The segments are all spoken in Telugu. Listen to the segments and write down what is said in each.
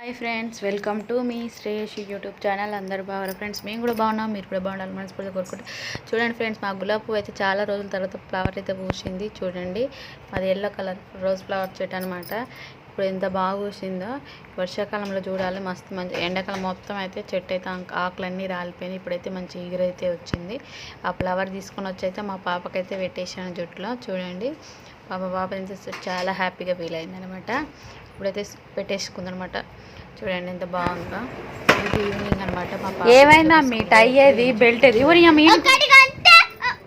హాయ్ ఫ్రెండ్స్ వెల్కమ్ టు మీ శ్రేయస్ యూట్యూబ్ ఛానల్. అందరు బాగున్నారు ఫ్రెండ్స్? మేము కూడా బాగున్నాం మీరు కూడా బాగుండాలి మనస్ఫూర్తిగా కోరుకుంటే చూడండి ఫ్రెండ్స్ మా గులాబీ పువ్వు అయితే చాలా రోజుల తర్వాత ఫ్లవర్ అయితే పూసింది. చూడండి అది ఎల్లో కలర్ రోజ్ ఫ్లవర్ చెట్టు అనమాట ఇప్పుడు ఎంత బాగా పూసిందో. వర్షాకాలంలో చూడాలి మస్తు మంచి ఎండాకాలం మొత్తం అయితే చెట్టు అయితే ఆకులన్నీ రాలిపోయినాయి. ఇప్పుడైతే మంచి ఈగరైతే వచ్చింది. ఆ ఫ్లవర్ తీసుకొని వచ్చి అయితే మా పాపకైతే పెట్టేసాను జుట్టులో. చూడండి పాప పాప చాలా హ్యాపీగా ఫీల్ అయింది అనమాట ఇప్పుడైతే పెట్టేసుకుందనమాట. చూడండి ఎంత బాగుందో. ఇది ఈవినింగ్ అనమాట మా ఏమైందా? మీ టై ఏది? బెల్ట్ ఏది? ఊరి మీ ఒకటి కొంటే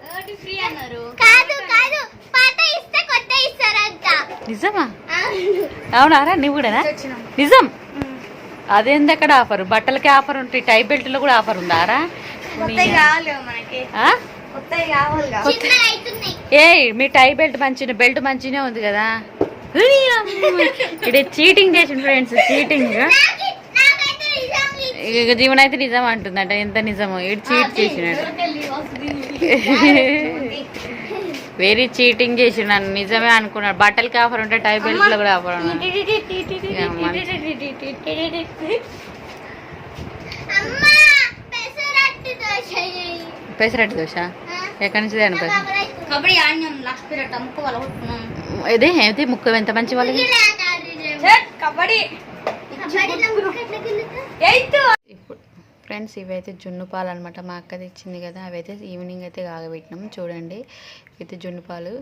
ఒకటి ఫ్రీ అన్నారు? కాదు కాదు. పాత ఇస్తే కొత్త ఇస్తారంట. నిజమా? అవునారా నువ్వు కూడానా? నిజం. అదేంది అక్కడ ఆఫర్? బట్టలకి ఆఫర్ ఉంటాయి టై బెల్ట్లో కూడా ఆఫర్ ఉందారా ఏయ్ మీ టై బెల్ట్ మంచిగా బెల్ట్ మంచిగానే ఉంది కదా. ఇది చీటింగ్ చేసిన ఫ్రెండ్స్ చీటింగ్. ఇక జీవన అయితే నిజం అంటుందంట ఎంత నిజమో. ఇటు చీట్ చేసినాడు. వెరీ చీటింగ్ చేసినాను నిజమే అనుకున్నాడు. బట్టలకి ఆఫర్ ఉంటే టై బెల్ట్లో కూడా ఆఫర్ పెసరట్టు దోశ? ఎక్కడి నుంచి కొట్టుకున్నాం. ఇదే ఏది? ముక్క ఎంత మంచి వాళ్ళకి కబడ్డీ. ఇప్పుడు ఫ్రెండ్స్ ఇవైతే జున్ను పాలు అనమాట మా అక్క తెచ్చింది కదా అవైతే ఈవినింగ్ అయితే కాగబెట్టినాం. చూడండి ఇవైతే జున్ను పాలు.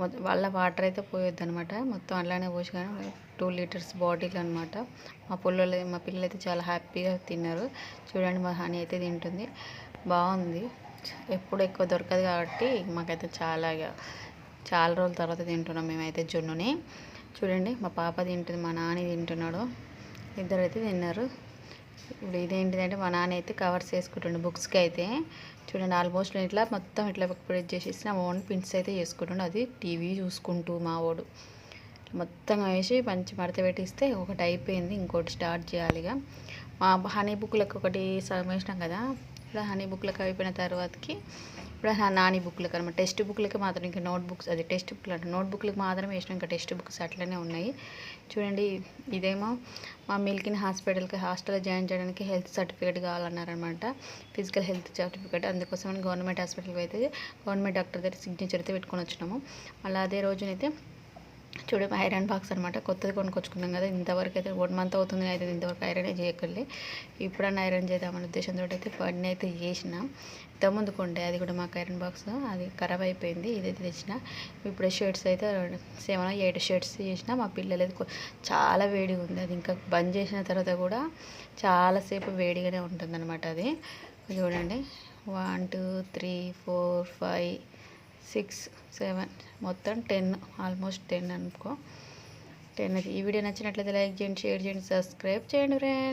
మొత్తం వాళ్ళ వాటర్ అయితే పోయొద్దు అనమాట మొత్తం అలానే పోసి కానీ టూ లీటర్స్ బాటిల్ అనమాట మా పిల్లలు మా పిల్లలు అయితే చాలా హ్యాపీగా తిన్నారు. చూడండి మా హనీ అయితే తింటుంది. బాగుంది. ఎప్పుడు ఎక్కువ దొరకదు కాబట్టి మాకైతే చాలా ఇక చాలా రోజుల తర్వాత తింటున్నాం మేమైతే జున్నుని. చూడండి మా పాప తింటుంది మా నాన్న తింటున్నాడు. ఇద్దరు అయితే తిన్నారు. ఇప్పుడు ఇదేంటిదంటే మా నాన్న అయితే కవర్స్ వేసుకుంటుండే బుక్స్కి అయితే. చూడండి ఆల్మోస్ట్ ఇట్లా మొత్తం ఇట్లా ప్రిపేర్ చేసేసి నా ఓన్ పిన్స్ అయితే చేసుకుంటుండే. అది టీవీ చూసుకుంటూ మా వాడు. మొత్తం వేసి మంచి మడత పెట్టిస్తే ఒకటి అయిపోయింది ఇంకోటి స్టార్ట్ చేయాలి ఇక మా హనీ బుక్లకు ఒకటి సగం వేసినాం కదా. ఇప్పుడు హనీ బుక్లకు అయిపోయిన తర్వాతకి ఇప్పుడు నా నాని బుక్లకు అనమాట. టెక్స్ట్ బుక్లకి మాత్రం ఇంకా నోట్ బుక్స్ అది టెక్స్ట్ బుక్లు అంటే నోట్ బుక్లకు మాత్రం వేసినాం. ఇంకా టెక్స్ట్ బుక్స్ అట్లనే ఉన్నాయి. చూడండి ఇదేమో మా మిల్కిన్ హాస్పిటల్కి హాస్టల్లో జాయిన్ చేయడానికి health certificate కావాలన్నారనమాట. Physical health certificate. అందుకోసం గవర్నమెంట్ హాస్పిటల్కి అయితే గవర్నమెంట్ డాక్టర్ దగ్గర సిగ్నేచర్ అయితే పెట్టుకొని వచ్చినాము. మళ్ళీ అదే రోజునైతే చూడు ఐరన్ బాక్స్ అనమాట కొత్తది కొనుక్కొచ్చుకున్నాం కదా ఇంతవరకు అయితే వన్ మంత్ అవుతుంది అయితే ఇంతవరకు ఐరన్ చేయకలే ఇప్పుడన్నా ఐరన్ చేద్దామనే ఉద్దేశంతో అయితే పడిన అయితే చేసిన. ఇంతకుముందు కొండే అది కూడా మాకు ఐరన్ బాక్స్ అది ఖరాబ్ అయిపోయింది ఇదైతే తెచ్చిన. ఇప్పుడు షర్ట్స్ అయితే సెవెన్ ఎయిట్ షర్ట్స్ చేసిన మా పిల్లలు అయితే చాలా వేడిగా ఉంది అది ఇంకా బంద్ చేసిన తర్వాత కూడా చాలాసేపు వేడిగానే ఉంటుంది అనమాట అది. చూడండి one two three four five six seven మొత్తం టెన్ ఆల్మోస్ట్ టెన్ అనుకో. టెన్. ఈ వీడియో నచ్చినట్లయితే లైక్ చేయండి షేర్ చేయండి సబ్స్క్రైబ్ చేయండి ఫ్రెండ్స్